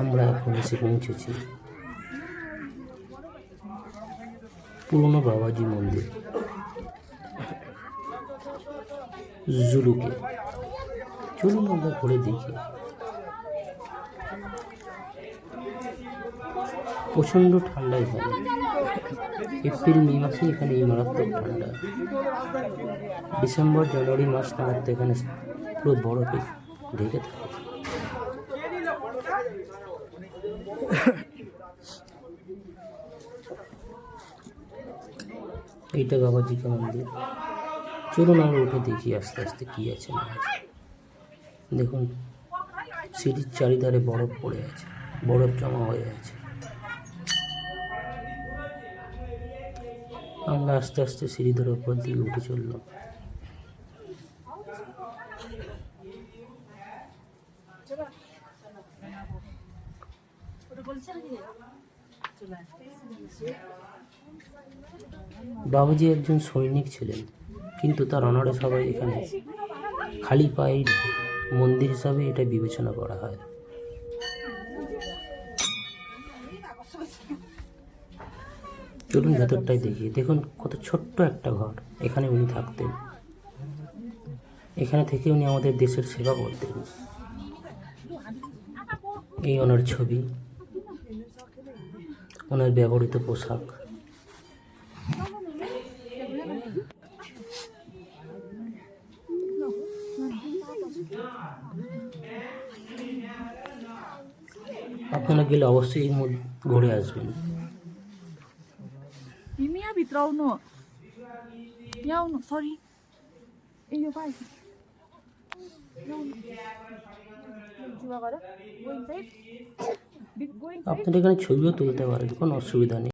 আমরা এখন এসে পৌঁছেছি পুরনো বাবাজি মন্দির, জুলুকে। চলুন আমরা ঘুরে দেখি। প্রচণ্ড ঠান্ডা এখানে। এপ্রিল, মে মাসে এখানে এই মারাত্মক ঠান্ডা। ডিসেম্বর, জানুয়ারি মাস নাগাদ এখানে পুরো বরফে ঢেকে থাকে। এইটা বাবাজিকে মন্দির। চলুন আমরা উঠে দেখি আস্তে আস্তে কী আছে না আছে। দেখুন, সিঁড়ির চারিধারে বরফ পড়ে আছে, বরফ জমা হয়ে আছে। আমরা আস্তে আস্তে সিঁড়ি ধরে উপর দিকে উঠে চললাম। বাবুজি একজন সৈনিক ছিলেন, কিন্তু তার অনারে সবাই এখানে খালি পায়ে মন্দির হিসাবে এটা বিবেচনা করা হয়। চলুন ভেতরটাই দেখি। দেখুন কত ছোট্ট একটা ঘর। এখানে উনি থাকতেন। এখানে থেকে উনি আমাদের দেশের সেবা করতেন। এই ওনার ছবি। ওনার ব্যবহৃত পোশাক। আপনারা গেলে অবশ্যই ঘুরে আসবেন। ভিতরে আপনারা এখানে ছবিও তুলতে পারেন কোনো অসুবিধা নেই।